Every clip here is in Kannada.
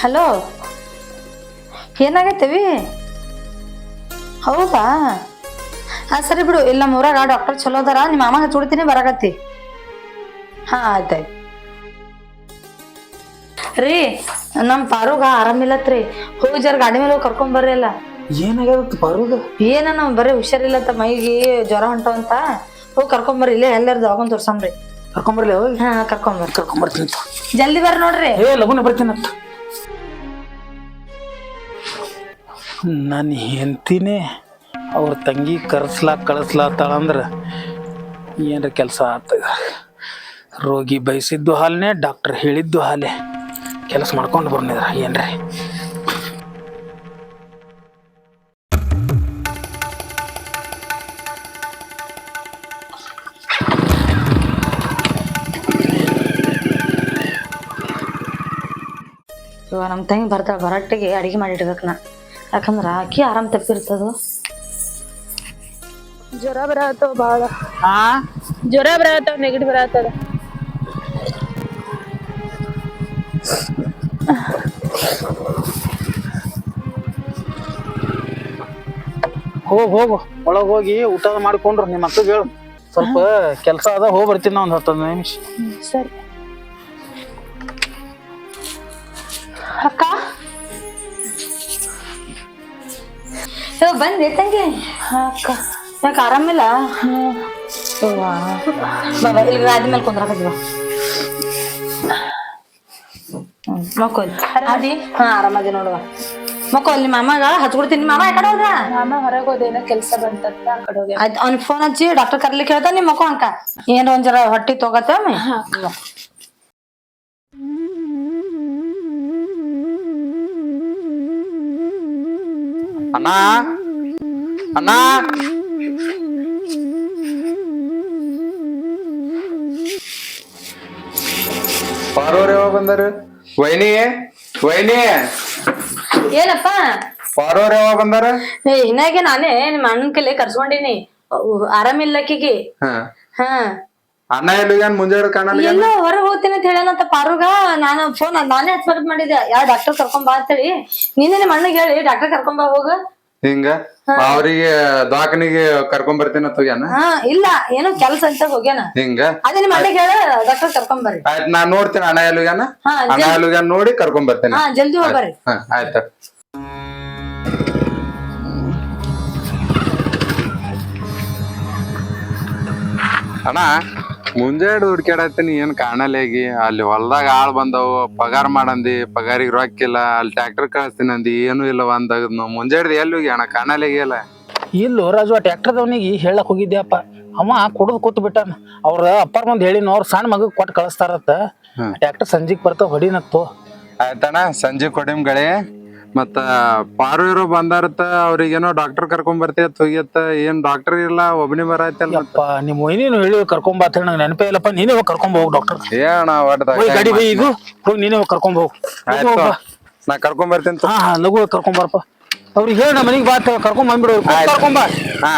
ಹಲೋ? ಏನಾಗೈತವಿ ಹೌದಾ? ಹಾಂ ಸರಿ ಬಿಡು. ಇಲ್ಲ ನಮ್ಮ ಊರಾಗ ಡಾಕ್ಟರ್ ಚಲೋ ಅದಾರ. ನಿಮ್ಮ ಮಾಮಾಗ ಹಚ್ಚಿಡ್ತೀನಿ ಬರಾಗತ್ತಿ ಹಾಂ ಆಯ್ತಾಯ್ತು. ರೀ ನಮ್ಮ ಪಾರುಗ ಆರಾಮಿಲ್ಲತ್ರಿ ಹೋಗಿ ಜರ ಗಾಡಿ ಮೇಲೆ ಹೋಗಿ ಕರ್ಕೊಂಬರ್ರಿ ಅಲ್ಲ ಏನಾಗ್ಯದ ಬರುದ ಏನ ನಾವು ಬರೀ ಹುಷಾರಿಲ್ಲತ್ತ ಮೈಗೆ ಜ್ವರ ಹೊಂಟು ಅಂತ ಹೋಗಿ ಕರ್ಕೊಂಬರ್ರಿ ಇಲ್ಲೇ ಎಲ್ಲಾರು ದವಾಖಾನ್ ತೋರ್ಸಂಬ್ರಿ. ಕರ್ಕೊಂಬರ್ಲಿ ಹೋಗಿ ಹಾಂ ಕರ್ಕೊಂಬರ್ ಕರ್ಕೊಂಬರ್ತೀನಿ ಜಲ್ದಿ ಬರ್ರಿ ನೋಡ್ರಿ. ಏ ಲಗುನ ಬರ್ತೀನಂತ. ನನ್ನ ಹೆಂಡ್ತಿನೇ ಅವ್ರ ತಂಗಿ ಕರ್ಸ್ಲಾಕ್ ಕಳಿಸ್ಲಾತಾಳಂದ್ರ ಏನ್ರ ಕೆಲಸ ಆತ. ರೋಗಿ ಬಯಸಿದ್ದು ಹಾಲನೇ ಡಾಕ್ಟರ್ ಹೇಳಿದ್ದು ಹಾಲೆ. ಕೆಲಸ ಮಾಡ್ಕೊಂಡು ಬರ್ನಿದ್ರ ಏನ್ರಿ? ಇವ ನಮ್ಮ ತಂಗಿ ಬರ್ತಾಳೆ ಬರಟ್ಟಿಗೆ ಅಡಿಗೆ ಮಾಡಿ ಇಡ್ಬೇಕು ನಾ. ಯಾಕಂದ್ರೆ ಆಕಿ ಆರಾಮ್ ತಪ್ಪಿರ್ತದ. ಜ್ವರ ಬರತ್ತವ ಬಾಳ. ಹಾ ಜ್ವರ ಬರತ್ತವ ನೆಗಡಿ ಬರತ್ತದ ಹೋಗ್ ಹೋಗು. ಒಳಗೆ ಹೋಗಿ ಊಟ ಮಾಡ್ಕೊಂಡ್ರು ನಿಮ್ಮ ಅಕ್ಕ ಹೇಳು ಸ್ವಲ್ಪ ಕೆಲಸ ಅದ ಹೋಗಿ ಬರ್ತೀನಿ ನಾ ಒಂದು ಹತ್ತು ಹದಿನೈದು ನಿಮಿಷ ಸರಿ. ಇವ ಬಂದೆ ತಂಗಿ. ಅಕ್ಕ ಯಾಕೆ ಆರಾಮಿಲ್ಲ? ಅವ್ವಾ. ಬಾ ಬಾ ಇಲ್ಲಿ ಗಾದಿ ಮೇಲೆ ಕುಂದ್ರಾಕತ್ತೀವ ಮಕ್ಕೋಲ್. ಅದಿ ಹಾ ಆರಾಮದಿ ನೋಡುವ. ಮಕ್ಕಳು ನಿಮ್ಮ ಮಾಮಾಗ ಹಚ್ಕೊಡ್ತೀನಿ. ಮಾಮ ಯಾಕಡೆ ಹೋದ ಮಾಮ ಹೊರಗೆ ಹೋದೇನೋ ಕೆಲಸ ಬಂತಂತ ಆ ಕಡೆ ಹೋಗ್ಯಾನ. ಆಯ್ತು ಅವ್ನ ಫೋನ್ ಹಚ್ಚಿ ಡಾಕ್ಟರ್ ಕರ್ಲಿಕ್ಕೆ ಹೇಳ್ದ ನಿಮ್ಮ ಮಕ್ಕೋ ಅಂಕ. ಏನೋ ಒಂದ್ ಜರ ಹೊಟ್ಟಿ ತಗೋತ ಅಣ್ಣ. ಅಣ್ಣ. ಪಾರೋರ್ ಯಾವಾಗ ಬಂದಾರ? ವೈನಿ ವೈನಿ. ಏನಪ್ಪ? ಪಾರೋರ್ ಯಾವಾಗ ಬಂದಾರ? ಏ ಇನ್ನಾಗೆ ನಾನೇ ನಿಮ್ಮ ಅಣ್ಣನ ಕೈಲಿ ಕರ್ಸ್ಕೊಂಡಿನಿ. ಆರಾಮಿಲ್ಲಕ್ಕಿಗೆ ಹ. ಹಾ. ಅಣ್ಣ ಎಲ್ಲಿಗ್ಯಾನ್ ಮುಂಜಾನೆ ಕಾಣಲ್ಲ ಎಲ್ಲ ಹೊರಗೆ ಹೋಗ್ತೀನಿ ಅಂತ ಹೇಳನಂತ ಪಾರುಗ ನಾನು ಫೋನ್ ನಾನೇ ಹಚ್ಬೇಕಂತ ಮಾಡಿದ್ದೆ. ಯಾವ ಡಾಕ್ಟರ್ ಕರ್ಕೊಂಡ್ ಬಾ ಅಂತೇಳಿ. ನೀನೇ ನಿಮ್ಮ ಅಣ್ಣಗೆ ಹೇಳಿ ಡಾಕ್ಟರ್ ಕರ್ಕೊಂಡ್ ಬಾ ಹೋಗ. ಹಿಂಗ? ಅವ್ರಿಗೆ ದವಾಖಾನಿಗೆ ಕರ್ಕೊಂಡ್ ಬರ್ತೀನಿ ಅಂತ ಹೋಗ್ಯಾನ? ಹಾ ಇಲ್ಲ ಏನೋ ಕೆಲಸ ಅಂತ ಹೋಗ್ಯಾನ. ಹಿಂಗ? ಅದೇ ನಿಮ್ಮ ಅಣ್ಣಗೆ ಹೇಳ ಡಾಕ್ಟರ್ ಕರ್ಕೊಂಡ್ ಬರ್ರಿ. ಆಯ್ತ್ ನಾನ್ ನೋಡ್ತೀನಿ ಅಣ್ಣ ಎಲ್ಲಿಗಾನ ಹಾ, ಅಣ್ಣ ಎಲ್ಲಿಗ್ಯಾನ್ ನೋಡಿ ಕರ್ಕೊಂಡ್ ಬರ್ತೇನೆ. ಹಾ ಜಲ್ದಿ ಹೋಗ್ಬರ್ರಿ ಹ ಆಯ್ತು. ಅಣ್ಣ ಮುಂಜಾನೆ ಹುಡ್ಕ್ಯಾಡತ್ತೀನಿ ಏನ್ ಕಾಣಲೇಗಿ ಅಲ್ಲಿ ಹೊಲ್ದಾಗ ಆಳ್ ಬಂದವು ಪಗಾರ ಮಾಡಂದಿ ಪಗಾರಿಗೆ ರೊಕ್ಕಿಲ್ಲ ಅಲ್ಲಿ ಟ್ರ್ಯಾಕ್ಟರ್ ಕಳಿಸ್ತೀನಿ ಅಂದಿ ಏನು ಇಲ್ಲ ಒಂದಾಗ ಮುಂಜಾಡ್ದು ಎಲ್ಲಿ ಹೋಗಿ? ಅಣ್ಣ ಕಾಣಲೇಗಿ ಇಲ್ಲೋ ರಾಜು ಆ ಟ್ಯಾಕ್ಟರ್ದವನಿಗೆ ಹೇಳಕ್ ಹೋಗಿದ್ಯಪ್ಪ. ಅವ ಕುಡಿದು ಕೂತ್ ಬಿಟ್ಟಾನ. ಅವ್ರ ಅಪ್ಪರ್ ಮುಂದೆ ಹೇಳಿನ ಅವ್ರ ಸಣ್ಣ ಮಗ ಕೊಟ್ಟು ಕಳಿಸ್ತಾರತ್ತ. ಟ್ಯಾಕ್ಟರ್ ಸಂಜೆಗ್ ಬರ್ತಾವ ಹೊಡಿನತ್ತು. ಆಯ್ತಣ್ಣ ಸಂಜೆ ಕೊಡಿಮ್ ಗಳೆ ಮತ್ತ ಪಾರು ಇರೋ ಬಂದಾರತ ಅವ್ರಿಗೇನೋ ಡಾಕ್ಟರ್ ಕರ್ಕೊಂಡ್ ಬರ್ತೀಯತ್ ಹೋಗಿಯತ್ತ ಏನ್ ಡಾಕ್ಟರ್ ಇಲ್ಲ ಒಬ್ಬನಿ ಬರತ್ತಲ್ಲ ಯಪ್ಪ ನಿಮ್ಮ ಒಯ್ನೀನು ಹೇಳಿ ಕರ್ಕೊಂಡ್ ಅಂತ ಹೇಳಿ ನಂಗೆ ನೆನಪೇ ಇಲ್ಲಪ್ಪ ನೀನೇ ಹೋಗಿ ಕರ್ಕೊಂಡ್ ಹೋಗ್ ಡಾಕ್ಟರ್ ಏನ ಹೋಗಿ ಗಾಡಿ ಬೈ ಇದು ಹೋಗಿ ನೀನೇ ಹೋಗಿ ಕರ್ಕೊಂಡ್ ಹೋಗು. ಆಯ್ತು ನಾ ಕರ್ಕೊಂಡ್ ಬರ್ತೀನಿ. ಹಾ ಹಾ ಲಘು ಹೋಗಿ ಕರ್ಕೊಂಡ್ ಬರಪ್ಪ. ಅವ್ರಿಗೆ ಹೇಳ ನಮ್ಮ ಮನೆಗೆ ಬಾ ಅಂತ ಹೇಳಿ ಕರ್ಕೊಂಡ್ ಬಂದ್ಬಿಡು. ಕರ್ಕೊಂಡ್ ಬಾ. ಹಾ.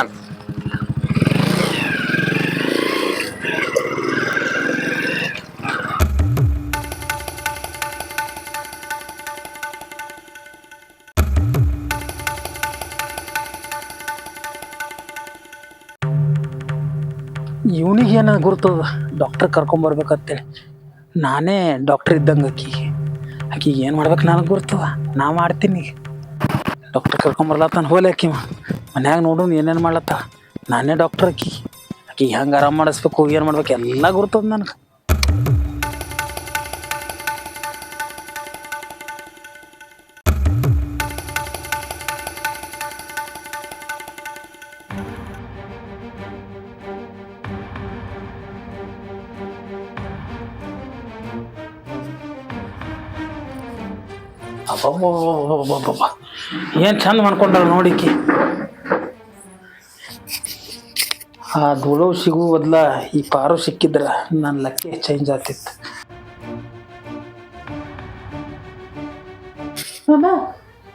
ಇವನಿಗೆ ಏನ ಗುರ್ತದ? ಡಾಕ್ಟರ್ ಕರ್ಕೊಂಬರ್ಬೇಕಂತೇಳಿ ನಾನೇ ಡಾಕ್ಟರ್ ಇದ್ದಂಗೆ ಆಕಿಗೆ. ಆಕಿಗೆ ಏನು ಮಾಡ್ಬೇಕು ನನಗೆ ಗುರ್ತದ? ನಾ ಮಾಡ್ತೀನಿ ಡಾಕ್ಟರ್ ಕರ್ಕೊಂಬರ್ಲತ್ತಾನ ಹೋಲೆ ಆಕಿ ಮನ್ಯಾಗ ನೋಡು ಏನೇನು ಮಾಡ್ಲತ್ತ ನಾನೇ ಡಾಕ್ಟರ್ ಆಕಿ. ಆಕಿಗೆ ಹೆಂಗೆ ಆರಾಮ್ ಮಾಡಿಸ್ಬೇಕು, ಏನು ಮಾಡ್ಬೇಕು, ಎಲ್ಲ ಗುರ್ತದ ನನಗೆ. ಏನ್ ಚಂದ ಮಾಡ್ಕೊಂಡಾಳ ನೋಡಿಕಿ ಆ ಧೂಳು ಸಿಗು ಬದ್ಲ ಈ ಪಾರು ಸಿಕ್ಕಿದ್ರ ನನ್ನ ಲಕ್ಕಿ ಚೇಂಜ್ ಆಗ್ತಿತ್ತು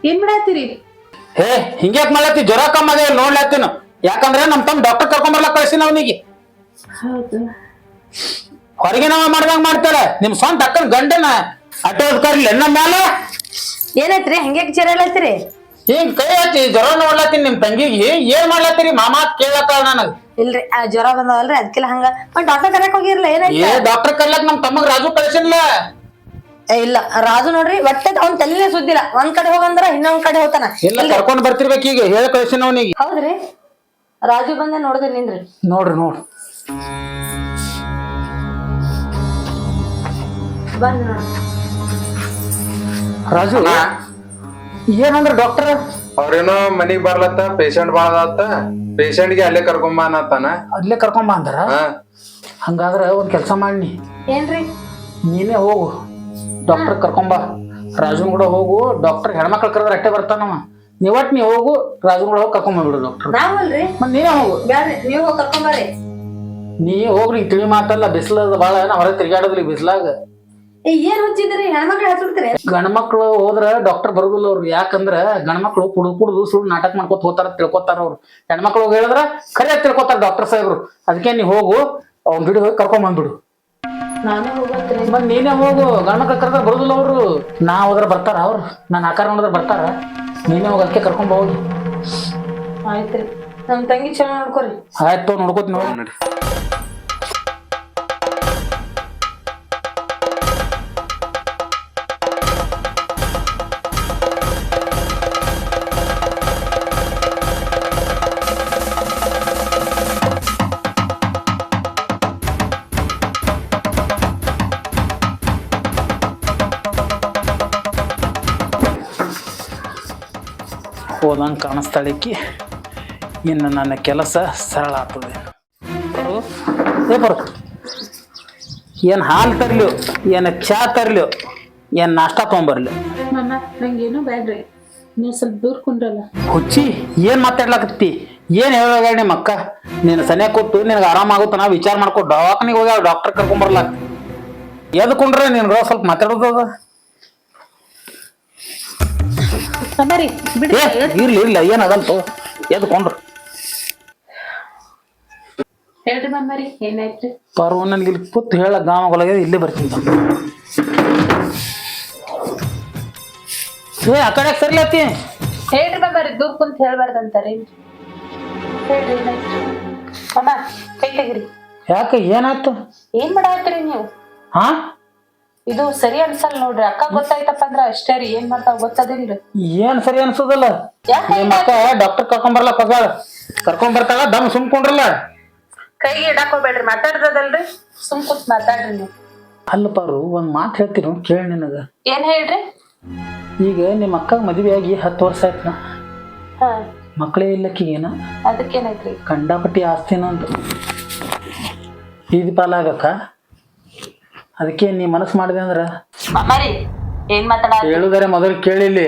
ಏನ್ ಮಾಡತ್ತೀರಿ? ಹೇ ಹಿಂಗ್ಯಾಕ್ ಮಾಡ್ಲತ್ತಿ? ಜ್ವರ ಕಮ್ಮ ಅದೇ ನೋಡ್ಲತ್ತೀನ ಯಾಕಂದ್ರೆ ನಮ್ ತಮ್ಮ ಡಾಕ್ಟರ್ ಕರ್ಕೊಂಬರ್ಲಕ್ ಕಳ್ಸಿನ ಅವನಿಗೆ. ಹೌದು. ಹೊರಗೆ ನಾವ ಮಾಡ್ದಂಗ ಮಾಡ್ತಾಳೆ. ನಿಮ್ ಸ್ವಂತ ಅಕ್ಕನ ಗಂಡನ ಅಟೋ ಕರ್ಲಿ ನಮ್ಮ ಮ್ಯಾಲ ಏನೈತ್ರಿ? ಹಂಗೆ ಚಿರಲತ್ತೀರಿ ಹಿಂಗ್ ಕೈ ಹಚ್ಚಿ ಜ್ವರ ನೋಡ್ಲತ್ತೀನಿ ನಿಮ್ ತಂಗಿಗೆ. ಏನ್ ಮಾಡ್ಲತ್ತೀರಿ? ಮಾಮಾ ಕೇಳತ್ತಾಳ ನನಗ್. ಇಲ್ರಿ ಆ ಜ್ವರ ಬಂದವಲ್ರಿ ಅದಕ್ಕೆಲ್ಲ ಹಂಗ. ಒಂದ್ ಡಾಕ್ಟರ್ ಕರೆಕ್ ಹೋಗಿರ್ಲ? ಏನಾಯ್ತು ಏ ಡಾಕ್ಟರ್ ಕರ್ಲಕ್ ನಮ್ ತಮ್ಮಗ್ ರಾಜು ಕಳ್ಸಿಲ್ಲ ಏ, ಇಲ್ಲ. ರಾಜು ನೋಡ್ರಿ ಒಟ್ಟೆ ಅವ್ನ್ ತಲೆನೇ ಸುದ್ದಿಲ್ಲ. ಒಂದ್ ಕಡೆ ಹೋಗಂದ್ರ ಇನ್ನೊಂದ್ ಕಡೆ ಹೋಗ್ತಾನ. ಇಲ್ಲ ಕರ್ಕೊಂಡ್ ಬರ್ತಿರ್ಬೇಕು ಈಗ. ಹೇಳ ಕಳ್ಸಿನ ಅವನಿಗೆ. ಹೌದ್ರಿ? ರಾಜು ಬಂದ ನೋಡ್ದೆ ನಿಂದ್ರಿ. ನೋಡ್ರಿ ನೋಡ್ರಿ. ಬಂದ್ ನೋಡ್ರಿ. ರಾಜು ಏನಂದ್ರ ಡಾಕ್ಟರ್ ಅವ್ರೇನೋ ಮನಿಗ್ ಬರ್ಲತ್ತ ಪೇಷಂಟ್ ಬಾಳದತ್ತ ಪೇಷಂಟ್ಗೆ ಅಲ್ಲೇ ಕರ್ಕೊಂಬ ಅನ್ನತ್ತಾನ. ಅಲ್ಲೇ ಕರ್ಕೊಂಬ ಅಂದ್ರ? ಹಂಗಾದ್ರ ಒಂದ್ ಕೆಲಸ ಮಾಡಿ ಏನ್ರಿ? ನೀನೇ ಹೋಗು. ಡಾಕ್ಟರ್ ಕರ್ಕೊಂಬ ರಾಜುನ್ ಕೂಡ ಹೋಗು. ಡಾಕ್ಟರ್ ಹೆಣ್ಮಕ್ಳು ಕರೆದ್ರೆ ಅಟ್ಟೆ ಬರ್ತಾನವ ನೀವಟ್ ನೀ ಹೋಗು ರಾಜುನ್ ಕೂಡ ಹೋಗಿ ಕರ್ಕೊಂಬಂದ್ಬಿಡು ಡಾಕ್ಟರ್ ನಾವಲ್ರಿ ಮತ್ ನೀನೇ ಹೋಗು. ಬ್ಯಾಡ್ರಿ ನೀವು ಹೋಗಿ ಕರ್ಕೊಂಬರ್ರಿ ನೀ ಹೋಗ್ರಿ ತಿಳಿ ಮಾತಲ್ಲ ಬಿಸಿಲದ ಭಾಳ ಹೊರಗೆ ತಿರ್ಗಾಡೋದ್ರಿ ಬಿಸಿಲಾಗ. ಏನ್ ಹುಚ್ಚಿದ್ರಿ? ಹೆಣ್ಮಕ್ಳು ಹಚ್ಚಿಡ್ತಾರೆ ಗಂಡ್ಮಕ್ಳು ಹೋದ್ರ ಡಾಕ್ಟರ್ ಬರುದಿಲ್ಲ ಅವ್ರು. ಯಾಕಂದ್ರ ಗಂಡ್ಮಕ್ಳು ಕುಡ್ದು ಕುಡ್ದು ಸುಳ್ಳು ನಾಟಕ ಮಾಡ್ಕೊತ ಹೋಗ್ತಾರ ತಿಳ್ಕೊತಾರ ಅವ್ರು. ಹೆಣ್ಮಕ್ಳು ಹೋಗಿ ಹೇಳಿದ್ರ ಖರೆ ತಿಳ್ಕೊತಾರ ಡಾಕ್ಟರ್ ಸಾಹೇಬ್ರು. ಅದಕ್ಕೆ ನೀ ಹೋಗು ಅವ್ನ ಬಿಡಿ ಹೋಗಿ ಕರ್ಕೊಂಡ್ ಬಂದ್ಬಿಡು. ನಾನು ಹೋಗ್ತೀನಿ ಮತ್ ನೀನೇ ಹೋಗು. ಗಂಡ್ಮಕ್ಳು ಕರೆದ್ರೆ ಬರೋದಿಲ್ಲ ಅವ್ರು. ನಾ ಹೋದ್ರ ಬರ್ತಾರ ಅವ್ರು. ನಾನು ಆಕಾರ ನೋಡಿದ್ರೆ ಬರ್ತಾರ. ನೀನೇ ಹೋಗಿ ಅದಕ್ಕೆ ಕರ್ಕೊಂಡ್ ಬಾ ಹೋಗಿ. ಆಯ್ತ್ರಿ. ನಮ್ ತಂಗಿ ಚೆನ್ನಾಗಿ ನೋಡ್ಕೊರಿ ಆಯ್ತು ನೋಡ್ಕೋತ ನೋಡಿ. ಹೋದಂಗೆ ಕಾಣಿಸ್ತಾಳಿಕ್ಕಿ ಇನ್ನು ನನ್ನ ಕೆಲಸ ಸರಳ ಆಗ್ತದೆ. ಬರು. ಏ ಬರು. ಏನು ಹಾಲು ತರಲಿ ಏನು ಚಾ ತರಲಿ ಏನು ನಾಷ್ಟ ತೊಗೊಂಬರ್ಲಿ? ನಂಗೇನು ಬೇಡ್ರಿ ನೀವು ಸ್ವಲ್ಪ ದೂರ ಕುಂಡ್ರಲ್ಲ ಹುಚ್ಚಿ ಏನು ಮಾತಾಡ್ಲಾಕತ್ತಿ? ಏನು ಹೇಳೋಗ ನಿಮ್ಮ ಅಕ್ಕ? ನೀನು ಸನೇ ಕೊಟ್ಟು ನಿನಗೆ ಆರಾಮಾಗುತ್ತ ನಾ ವಿಚಾರ ಮಾಡ್ಕೊ ದವಾಖಾನಿಗೆ ಹೋಗಿ ಡಾಕ್ಟರ್ ಕರ್ಕೊಂಬರ್ಲಾಕ ಎದ್ಕೊಂಡ್ರೆ ನಿನ್ಗೆ ಸ್ವಲ್ಪ ಮಾತಾಡೋದದ ಮಾಮಾರಿ ಬಿಡ್ರಿ. ಏ ಇರ್ಲಿ ಇರ್ಲಿ ಏನಾಗಲ್ತು ಎದ್ಕೊಂಡ್ರು ಹೇಳ್ರಿ ಮಾಮಾರಿ ಏನಾಯ್ತ್ರಿ? ಪರ್ವ ನನಗೆ ಇಲ್ಲಿ ಕೂತ್ ಹೇಳ ಗಾಮಗೊಳಗೆ ಇಲ್ಲೇ ಬರ್ತೀನಿ. ಏ ಆ ಕಡೆ ಸರಿಲತ್ತಿ ಹೇಳ್ರಿ ಮಾಮಾರಿ ದೂರ ಕುಂತ ಹೇಳ್ಬಾರ್ದಂತಾರೆ ಹೇಳ್ರಿ ಅಮ್ಮ ಮಾಮ ಕೈ ತೆಗಿರಿ. ಯಾಕೆ ಏನಾಯ್ತು? ಏನ್ ಮಾಡಾತ್ರಿ ನೀವು? ಹಾ ಇದು ಸರಿ ಅನ್ಸಲ್ ನೋಡ್ರಿ. ಅಕ್ಕ ಗೊತ್ತಾಯ್ತಪ್ಪ ಅಂದ್ರ ಅಷ್ಟೇ ರೀ. ಏನ್ ಮಾಡ್ತಾವ ಗೊತ್ತದಿಲ್ರಿ. ಏನ್ ಸರಿ ಅನ್ಸೋದಲ್ಲ? ಯಾಕೆ ನಿಮ್ಮ ಅಕ್ಕ ಡಾಕ್ಟರ್ ಕರ್ಕೊಂಡ್ ಬರ್ಲಕ್ ಹೋಗ್ಯಾಳ ಕರ್ಕೊಂಡ್ ಬರ್ತಾಳ ದಮ್ ಸುಮ್ಕೊಂಡ್ರಲ್ಲ ಕೈಗೆ ಇಡಾಕ್ ಹೋಗ್ಬೇಡ್ರಿ ಮಾತಾಡ್ದದಲ್ರಿ ಸುಮ್ ಕುತ್ ಮಾತಾಡ್ರಿ ನೀವು. ಅಲ್ಲಪ್ಪ ಅವ್ರು ಒಂದ್ ಮಾತು ಹೇಳ್ತೀನಿ ಕೇಳಿ ನಿನಗ. ಏನ್ ಹೇಳ್ರಿ? ಈಗ ನಿಮ್ಮ ಅಕ್ಕ ಮದುವೆ ಆಗಿ ಹತ್ತು ವರ್ಷ ಆಯ್ತು ಹಾ. ಮಕ್ಕಳೇ ಇಲ್ಲಕ್ಕಿಗೇನ ಅದಕ್ಕೇನಾಯ್ತ್ರಿ? ಕಂಡಾಪಟ್ಟಿ ಆಸ್ತಿನ ಅಂತ ಬೀದಿ ಪಾಲಾಗಕ್ಕ? ಅದಕ್ಕೆ ನೀ ಮನಸ್ಸು ಮಾಡಿದೆ ಅಂದ್ರ? ಮಾಮಾರಿ ಏನ್ ಮಾತಾಡ ಹೇಳುದಾರೆ ಮೊದಲು ಕೇಳಿಲ್ಲಿ.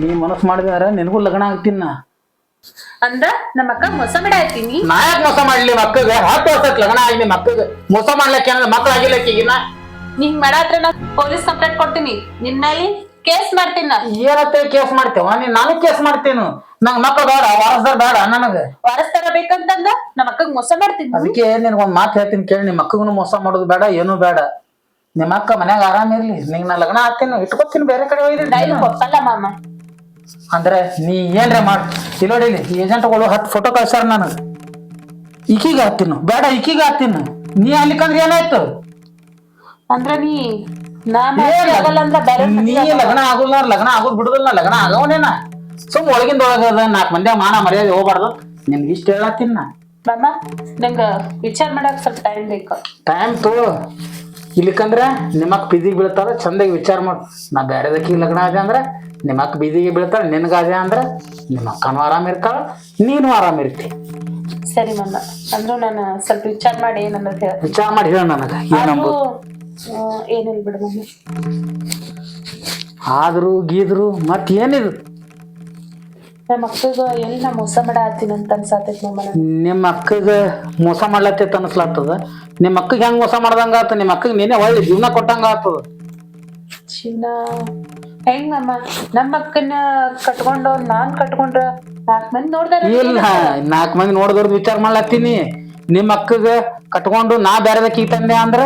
ನೀ ಮನಸ್ಸು ಮಾಡಿದೆ ಅಂದ್ರ ನಿನಗೂ ಲಗ್ನ ಆಗ್ತೀನಿ ನಾ. ಅಂದ್ರ ನಮ್ಮ ಅಕ್ಕ ಮೊಸ ಮಿಡ ಆಯ್ತೀನಿ ನಾ ಯಾಕೆ ಮೋಸ ಮಾಡ್ಲಿ ಮಕ್ಕಗ ಹತ್ತು ವರ್ಷಕ್ಕೆ ಲಗ್ನ ಆಗ್ಲಿ ಮಕ್ಕಗ ಮೋಸ ಮಾಡ್ಲಕ್ಕೆ ಅಂದ್ರೆ ಮಕ್ಳು ಆಗಿಲ್ಲಕ್ಕಿಗಿನ ನೀ ಹಿಂಗ್ ಮಾಡಾತ್ರ ನಾ ಪೊಲೀಸ್ ಕಂಪ್ಲೇಂಟ್ ಕೊಡ್ತೀನಿ. ನಿನ್ ಮೇಲೆ ಕೇಸ್ ಮಾಡ್ತೀನಿ ಏನತ್ತೆ ಕೇಸ್ ಮಾಡ್ತೇವ? ನೀನ್ ನಾನು ಕೇಸ್ ಮಾಡ್ತೇನು. ನಂಗ್ ಮಕ್ಕಳು ಬೇಡ ವಾರಸ್ದಾರ ಬೇಡ ನನಗ. ವಾರಸ್ತಾರ ಬೇಕಂತಂದ ನಮ್ಮ ಅಕ್ಕಗ್ ಮೋಸ ಮಾಡ್ತೀನಿ ಅದಕ್ಕೆ ನಿನ್ಗೊಂದ್ ಮಾತು ಹೇಳ್ತೀನಿ ಕೇಳಿ ನಿಮ್ಮ ಮಕ್ಕಗೂ ಮೋಸ ಮಾಡೋದು ಬೇಡ ಏನೂ ಬೇಡ. ನಿಮ್ಮ ಅಕ್ಕ ಮನ್ಯಾಗ ಆರಾಮ ಇರ್ಲಿ. ನಿಂಗ್ ನಾ ಲಗ್ನ ಆಗ್ತೀನಿ ಇಟ್ಕೊತೀನಿ ಬೇರೆ ಕಡೆ ಒಯ್ದು ಒಪ್ಪಲ್ಲ ಮಾಮ. ಅಂದ್ರೆ ನೀ ಏನ್ರೆ ಮಾಡ್ ಇಲ್ಲೋಡಿ ಏಜೆಂಟ್ಗಳು ಹತ್ತು ಫೋಟೋ ಕಳ್ಸ್ಯಾರ ನಾನು ಈಕೀಗ ಹಾಕ್ತೀನಿ. ಬೇಡ ಈಕೀಗ ಹಾಕ್ತೀನಿ. ನೀ ಅಲ್ಲಿಕಂದ್ರೆ ಏನಾಯ್ತು? ಅಂದ್ರೆ ನೀ ನಾ ಲಗ್ನ ಆಗುಲ್ಲ ಲಗ್ನ ಆಗೋದ್ ಬಿಡುದಿಲ್ಲ ಲಗ್ನ ಆಗವನೇನ? ಸುಮ್ ಒಳಗಿಂದ ಒಳಗದ ನಾಲ್ಕು ಮಂದಿ ಮಾನ ಮರ್ಯಾದೆ ಹೋಗ್ಬಾರ್ದು. ನಿಮ್ಗೆ ಇಷ್ಟ ಹೇಳತ್ತೀನಿ ನಾ. ಮಾಮ ನಂಗ ವಿಚಾರ ಮಾಡಕ್ ಸ್ವಲ್ಪ ಟೈಮ್ ಬೇಕು. ಟೈಮ್ ತೋ ಇಲ್ಲಿಕಂದ್ರ ನಿಮ್ಮಕ್ಕ ಬೀದಿಗೆ ಬೀಳ್ತಾರ ಚಂದಾಗಿ ವಿಚಾರ ಮಾಡು. ನಾ ಬೇರೆದಕ್ಕೆ ಲಗ್ನ ಆದೆ ಅಂದ್ರೆ ನಿಮ್ಮಕ್ ಬೀದಿಗೆ ಬೀಳ್ತಾಳ ನಿನಗಾದೆ ಅಂದ್ರೆ ನಿಮ್ಮ ಅಕ್ಕನು ಆರಾಮ ಇರ್ತಾಳ ನೀನು ಆರಾಮ ಇರ್ತಿ. ಸರಿ ಮಾಮ ಅಂದ್ರೂ ನಾನು ಸ್ವಲ್ಪ ವಿಚಾರ ಮಾಡಿ ಏನನ್ನೋದು ವಿಚಾರ ಮಾಡಿ ಹೇಳ ನನಗ ಏನಂಬುದು ಏನಿಲ್ಲ ಬಿಡು ಮಮ್ಮಿ. ಆದ್ರು ಗೀದ್ರು ಮತ್ ಏನಿದು? ನಮ್ಮ ಅಕ್ಕಗ ಎಲ್ಲಿ ನಾ ಮೋಸ ಮಾಡ ಅಂತ ಅನ್ಸಾತೈತಿ ಮಾಮ ನಿಮ್ಮ ಅಕ್ಕಗೆ ಮೋಸ ಮಾಡ್ಲತ್ತೈತೆ ಅನ್ಸ್ಲಾಗ್ತದ ನಿಮ್ಮ ಅಕ್ಕಗೆ ಹೆಂಗ್ ಮೋಸ ಮಾಡ್ದಂಗ ಆತ? ನಿಮ್ಮ ಅಕ್ಕಗೆ ನೀನೇ ಒಳ್ಳೆ ಜೀವನ ಕೊಟ್ಟಂಗ ಆತದ? ಜೀವನ ಹೆಂಗ್ ನಮ್ಮ ನಮ್ಮ ಅಕ್ಕನ ಕಟ್ಕೊಂಡು ನಾನ್ ಕಟ್ಕೊಂಡ್ರ ನಾಲ್ಕ್ ಮಂದಿ ನೋಡ್ದಾರ ಇಲ್ಲ ನಾಲ್ಕು ಮಂದಿ ನೋಡಿದವ್ರದ್ದು ವಿಚಾರ ಮಾಡ್ಲತ್ತೀನಿ. ನಿಮ್ಮ ಅಕ್ಕಗ ಕಟ್ಕೊಂಡು ನಾ ಬೇರೆದಕ್ಕೆ ತಂದೆ ಅಂದ್ರ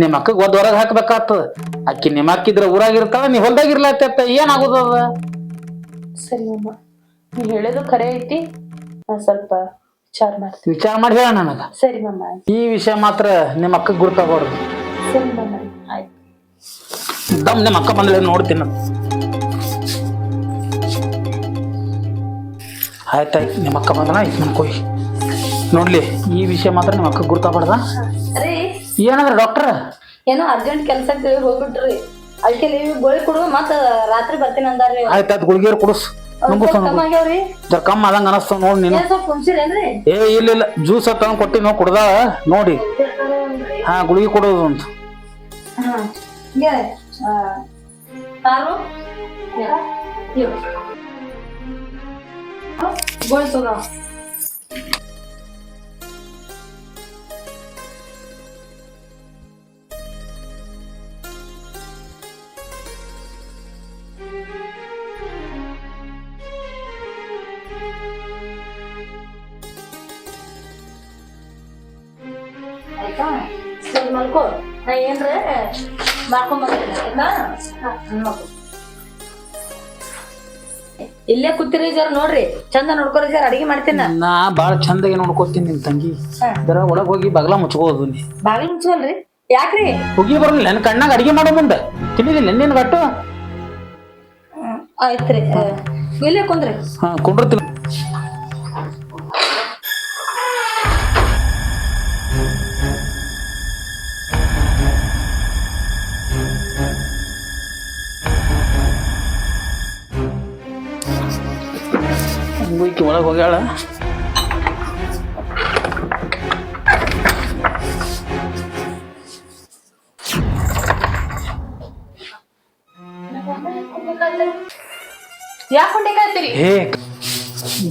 ನಿಮ್ಮ ಅಕ್ಕಗೆ ಒದ್ ಹೊರಗೆ ಹಾಕ್ಬೇಕಾಗ್ತದ ಅಕ್ಕಿ ನಿಮ್ಮ ಅಕ್ಕಿದ್ರ ಊರಾಗ ಇರ್ತಾಳ ನೀ ಹೊಲ್ದಾಗ ಇರ್ಲತ್ತ ಏನಾಗೋದು ಅದ? ಸರಿ ಅಮ್ಮ ನೀ ಹೇಳೋದು ಖರೆ ಐತಿ ನಾ ಸ್ವಲ್ಪ ವಿಚಾರ ಮಾಡ್ತೀನಿ. ವಿಚಾರ ಮಾಡಿ ಹೇಳ ನನಗ. ಸರಿ ಮಮ್ಮ ಈ ವಿಷಯ ಮಾತ್ರ ನಿಮ್ಮ ಅಕ್ಕ ಗುರ್ತಾಗೋಡು ಸರಿ ಮಮ್ಮ ಆಯ್ತು. ತಮ್ಮ ನಿಮ್ಮ ಅಕ್ಕ ಬಂದ್ರೆ ನೋಡ್ತೀನಿ. ನಾನು. ಆಯ್ತಾಯ್ತು ನಿಮ್ಮ ಅಕ್ಕ ಬಂದನ? ಆಯ್ತು ನನ್ಕೋಯ್ ನೋಡ್ಲಿ ಈ ವಿಷಯ ಮಾತ್ರ ನಿಮ್ಮ ಅಕ್ಕ ಗುರ್ತಾಗ್ಬಾರ್ದ ಏನಂದ್ರ ಡಾಕ್ಟರ್ ಏನೋ ಅರ್ಜೆಂಟ್ ಕೆಲ್ಸಕ್ಕೆ ಹೋಗ್ಬಿಟ್ರಿ. ಅದಕ್ಕೆ ಲೀವ್ ಗೋಳಿ ಕೊಡು ಮತ್ತ ರಾತ್ರಿ ಬರ್ತೀನಿ ಅಂದಾರ್ರಿ ಆಯ್ತು ಗುಳಿಗೆರ್ ಕುಡಿಸ್. ನುಂಗುಸ್ ಕಮ್ಮ ಆಗ್ಯಾವ್ರಿ ಜರ ಕಮ್ಮ ಆದಂಗ ಅನಸ್ತಾವ ನೋಡ್ ನೀನು. ಸ್ವಲ್ಪ ಕುಂಸಿರೇನ್ರಿ ಏ ಇಲ್ಲ ಇಲ್ಲ. ಜ್ಯೂಸ್ ತಂದು ಕೊಟ್ಟಿ ನಾವು ಕುಡ್ದ. ನೋಡಿ. ಹಾ ಗುಳಿಗೆ ಕೊಡೋದು ಅಂತ. ಗೋಳಿ ತಗೋ ಏನ್ರ. ಇಲ್ಲೇ ಕೂತಿರಿ ಜರ ನೋಡ್ರಿ ಚಂದ ನೋಡ್ಕೊರಿ ಜರ ಅಡಿಗೆ ಮಾಡ್ತೀನಿ. ನಾ. ನಾ ಭಾಳ ಚಂದಾಗಿ ನೋಡ್ಕೊತೀನಿ ನಿನ್ ತಂಗಿ. ಹಾ. ಜರ ಒಳಗ್ ಹೋಗಿ ಬಗಲ ಮುಚ್ಕೋದು ನೀ. ಬಾಗಿಲು ಮುಚ್ಕೊಲ್ರಿ ಯಾಕ್ರಿ? ಹೋಗಿ ಬರಲಿಲ್ಲ ನನ್ನ ಕಣ್ಣಾಗ ಅಡಿಗೆ ಮಾಡೋ ಮುಂದೆ. ತಿಳಿದಿಲ್ಲ ನಿನ್ನ ಗಟ್ಟು. ಆಯ್ತ್ರಿ ಆ, ಇಲ್ಲೇ ಕುಂದ್ರಿ. ಹಾ ಕುಂಡ್ರತಿಲ್ಲ ಈಕಿ ಒಳಗೆ ಹೋಗ್ಯಾಳ. ಯಾಕೆ ಏ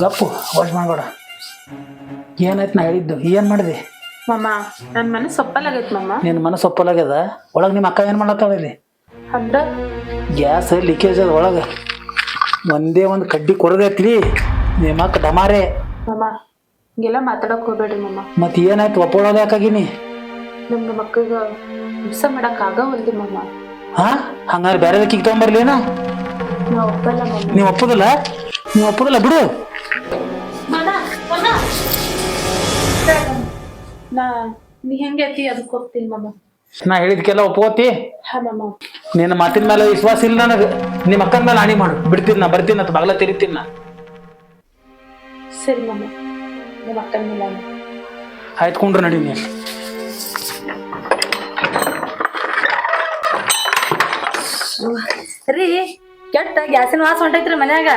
ಗಪ್ಪು ವಾಶ್ ಮಾಡಬೇಡ. ಏನಾಯ್ತು ನಾ ಹೇಳಿದ್ದು? ಏನು ಮಾಡಿದೆ? ಮಮ್ಮ ಮನ ಮನಸ್ಸು ಸೊಪ್ಪಲಾಗೈತ್ ಮಮ್ಮ ನಿನ್ನ ಮನಸ್ಸು ಒಪ್ಪಲಾಗ್ಯದ ಒಳಗೆ ನಿಮ್ಮ ಅಕ್ಕ ಏನು ಮಾಡತ್ತಾಳ ಇಲ್ಲಿ? ಅಂದ್ರ ಗ್ಯಾಸ್ ಲೀಕೇಜ್ ಅದ ಒಳಗೆ. ಒಂದೇ ಒಂದು ಕಡ್ಡಿ ಕೊಡದೈತ್ಲಿ ನಿಮ್ಮ ಅಕ್ಕ ಡಮಾರೆ ಮಮ್ಮ ಹಿಂಗೆಲ್ಲ ಮಾತಾಡಕ್ ಹೋಗ್ಬೇಡ್ರಿ ಮಮ್ಮ ಮತ್ತೆ ಏನಾಯ್ತು ಒಪ್ಪಳೋದು ಯಾಕಾಗಿನಿ? ನಮ್ ನಮ್ಮ ಅಕ್ಕಗ ಕೆಲಸ ಮಾಡಕ್ ಆಗವಲ್ದು ಮಮ್ಮ ಹಾ? ಹಂಗಾರೆ ಬೇರೆ ಕಿಕ್ ತೊಗೊಂಬರ್ಲೇನ ನಾ ಒಪ್ಪಲ್ಲ ಮಮ್ಮ ನೀವು ಒಪ್ಪೋದಿಲ್ಲ? ನೀವು ಒಪ್ಪೋದಿಲ್ಲ ಬಿಡು. ನಾ ನೀ ಹೆಂಗೆ ಐತಿ ಅದಕ್ಕೆ ಹೋಗ್ತೀನಿ ಮಮ್ಮ ನಾ ಹೇಳಿದ್ಕೆಲ್ಲ ಒಪ್ಕೋತಿ? ಹಾ ಮಮ್ಮ ನಿನ್ನ ಮಾತಿನ ಮೇಲೆ ವಿಶ್ವಾಸ ಇಲ್ಲ ನನಗೆ. ನಿಮ್ಮ ಅಕ್ಕನ ಮೇಲೆ ಹಾನಿ ಮಾಡು. ಬಿಡ್ತೀನಿ ನಾ ಬರ್ತೀನಿ ಅಂತ ಬಾಗ್ಲ ತೆರಿತೀನಿ ನಾ. ಸರಿ ಮಮ್ಮ ನಿಮ್ಮ ಅಕ್ಕನ ಮೇಲೆ. ಆಯ್ತು ಕೊಂಡ್ರು ನಡಿ ನೀನು. ರೀ ಕೆಟ್ಟ ಗ್ಯಾಸಿನ ವಾಸ ಹೊಂಟೈತ್ರಿ ಮನ್ಯಾಗ.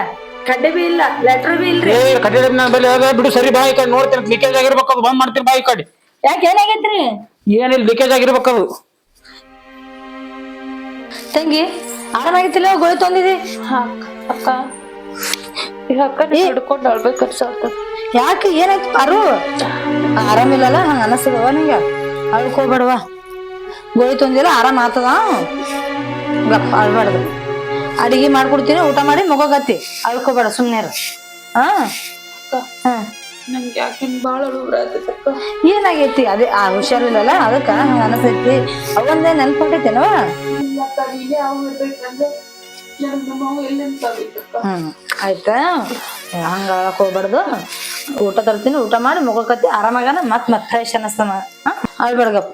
ಕಡ್ಡೆ ಬಿ ಇಲ್ಲ ಲೆಟ್ರ್ ಬಿ ಇಲ್ರಿ. ಏ ಕಟ್ಟಡ ನನ್ನ ಬಲ್ಲಿ ಅದ ಬಿಡು ಸರಿ ಬಾಯಿ ಕಡೆ ನೋಡ್ತೀನಿ ಲೀಕೇಜ್ ಆಗಿರ್ಬೇಕು ಅದು. ಬಂದ್ ಮಾಡ್ತೀನಿ ಬಾಯಿ ಕಡೆ. ಯಾಕೆ ಏನಾಗೈತ್ರಿ ಏನಿಲ್ಲ ಲೀಕೇಜ್ ಆಗಿರ್ಬೇಕು ಅದು. ತಂಗಿ ಆರಾಮಾಗಿತ್ತಿಲ್ಲ ಗೋಳಿ ತೊಂದಿದಿ? ಹಾ ಅಕ್ಕ ಹಿಡ್ಕೊಂಡು ಅಳ್ಬೇಕು ಯಾಕೆ? ಏನಾಯ್ತು? ಅರು. ಆರಾಮಿಲ್ಲಲ್ಲ? ಹಂಗ ಅನಸ್ತದವ ನಿಂಗ? ಅಳ್ಕೋಬೇಡವ ಗೋಳಿ ತೊಂದಿಲ್ಲ ಆರಾಮ ಆತದ ಗಪ್ಪ ಅಳ್ಬಾರ್ದು. ಅಡಿಗೆ ಮಾಡ್ಕೊಡ್ತೀನಿ ಊಟ ಮಾಡಿ ಮಗೋಗತ್ತಿ ಅಳ್ಕೋಬೇಡ ಸುಮ್ನೆ ಇರು. ಹಾ ಹಾ. ನಂಗೆ ಯಾಕೆ ಭಾಳ ಅಳುಬ್ರಾಗ್ತೈತೆ ಅಕ್ಕ? ಏನಾಗೈತಿ? ಅದೇ ಆ ಹುಷಾರಿಲ್ಲಲ್ಲ? ಅದಕ್ಕ ಹಂಗ ಅನಸ್ತೈತಿ ಅವಂದೇ ನೆನ್ಪು ಇಲ್ಲ ಹ್ಮ್. ಆಯ್ತಾ? ಹಂಗ ಅಳಕ್ ಹೋಗ್ಬಾರ್ದು. ಊಟ ತರ್ತೀನಿ, ಊಟ ಮಾಡಿ ಮಗೋಕತ್ತಿ ಆರಾಮಾಗನ ಮತ್ ಮತ್ ಫ್ರೆಶ್ ಅನಸ್ತಾನ ಅಳ್ಬೇಡ್ಗಪ್ಪ